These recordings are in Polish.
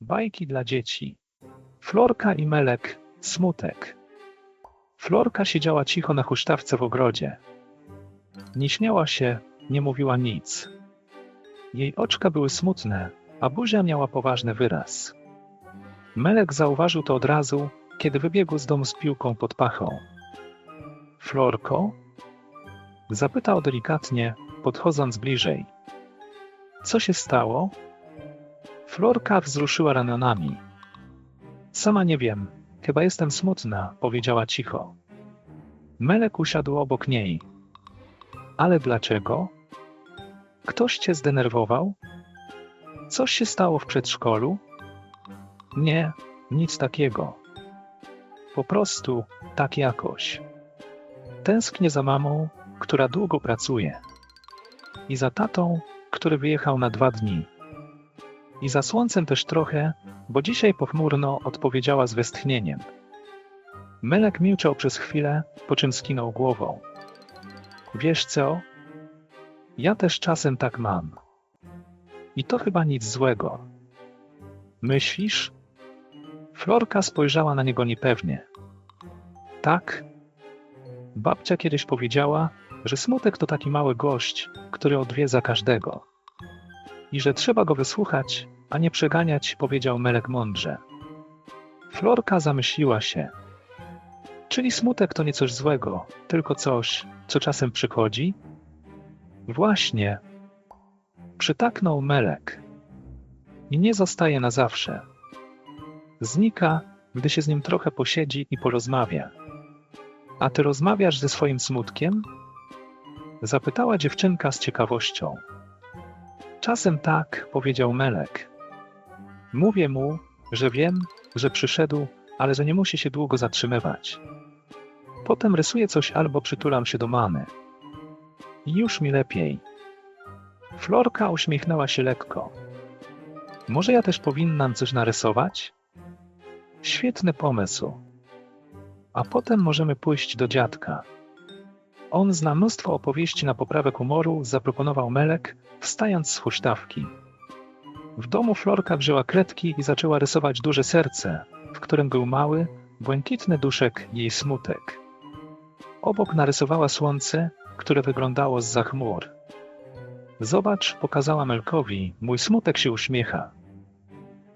Bajki dla dzieci. Florka i Melek. Smutek. Florka siedziała cicho na huśtawce w ogrodzie. Nie śmiała się, nie mówiła nic. Jej oczka były smutne, a buzia miała poważny wyraz. Melek zauważył to od razu, kiedy wybiegł z domu z piłką pod pachą. Florko? Zapytał delikatnie, podchodząc bliżej. Co się stało? Florka wzruszyła ramionami. Sama nie wiem, chyba jestem smutna, powiedziała cicho. Melek usiadł obok niej. Ale dlaczego? Ktoś cię zdenerwował? Coś się stało w przedszkolu? Nie, nic takiego. Po prostu tak jakoś. Tęsknię za mamą, która długo pracuje. I za tatą, który wyjechał na dwa dni. I za słońcem też trochę, bo dzisiaj pochmurno odpowiedziała z westchnieniem. Melek milczał przez chwilę, po czym skinął głową. Wiesz co? Ja też czasem tak mam. I to chyba nic złego. Myślisz? Florka spojrzała na niego niepewnie. Tak. Babcia kiedyś powiedziała, że smutek to taki mały gość, który odwiedza każdego. I że trzeba go wysłuchać, a nie przeganiać, powiedział Melek mądrze. Florka zamyśliła się. Czyli smutek to nie coś złego, tylko coś, co czasem przychodzi? Właśnie. Przytaknął Melek. I nie zostaje na zawsze. Znika, gdy się z nim trochę posiedzi i porozmawia. A ty rozmawiasz ze swoim smutkiem? Zapytała dziewczynka z ciekawością. Czasem tak, powiedział Melek. Mówię mu, że wiem, że przyszedł, ale że nie musi się długo zatrzymywać. Potem rysuję coś albo przytulam się do mamy. Już mi lepiej. Florka uśmiechnęła się lekko. Może ja też powinnam coś narysować? Świetny pomysł. A potem możemy pójść do dziadka. On zna mnóstwo opowieści na poprawę humoru, zaproponował Melek, wstając z huśtawki. W domu Florka wzięła kredki i zaczęła rysować duże serce, w którym był mały, błękitny duszek jej smutek. Obok narysowała słońce, które wyglądało z chmur. Zobacz, pokazała Melkowi, mój smutek się uśmiecha.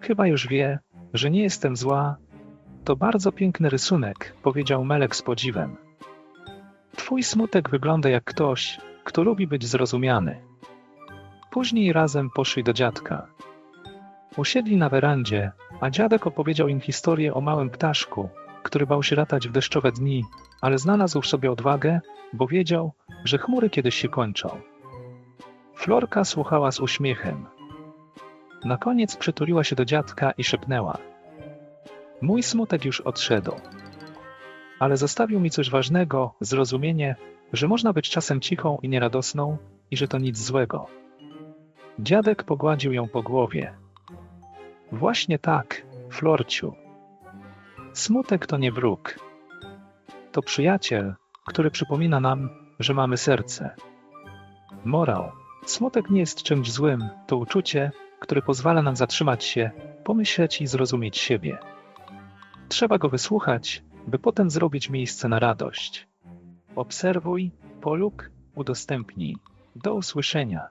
Chyba już wie, że nie jestem zła. To bardzo piękny rysunek, powiedział Melek z podziwem. Twój smutek wygląda jak ktoś, kto lubi być zrozumiany. Później razem poszli do dziadka. Usiedli na werandzie, a dziadek opowiedział im historię o małym ptaszku, który bał się latać w deszczowe dni, ale znalazł w sobie odwagę, bo wiedział, że chmury kiedyś się kończą. Florka słuchała z uśmiechem. Na koniec przytuliła się do dziadka i szepnęła. Mój smutek już odszedł. Ale zostawił mi coś ważnego, zrozumienie, że można być czasem cichą i nieradosną i że to nic złego. Dziadek pogładził ją po głowie. Właśnie tak, Florciu. Smutek to nie wróg. To przyjaciel, który przypomina nam, że mamy serce. Morał. Smutek nie jest czymś złym, to uczucie, które pozwala nam zatrzymać się, pomyśleć i zrozumieć siebie. Trzeba go wysłuchać, by potem zrobić miejsce na radość. Obserwuj, polub, udostępnij. Do usłyszenia.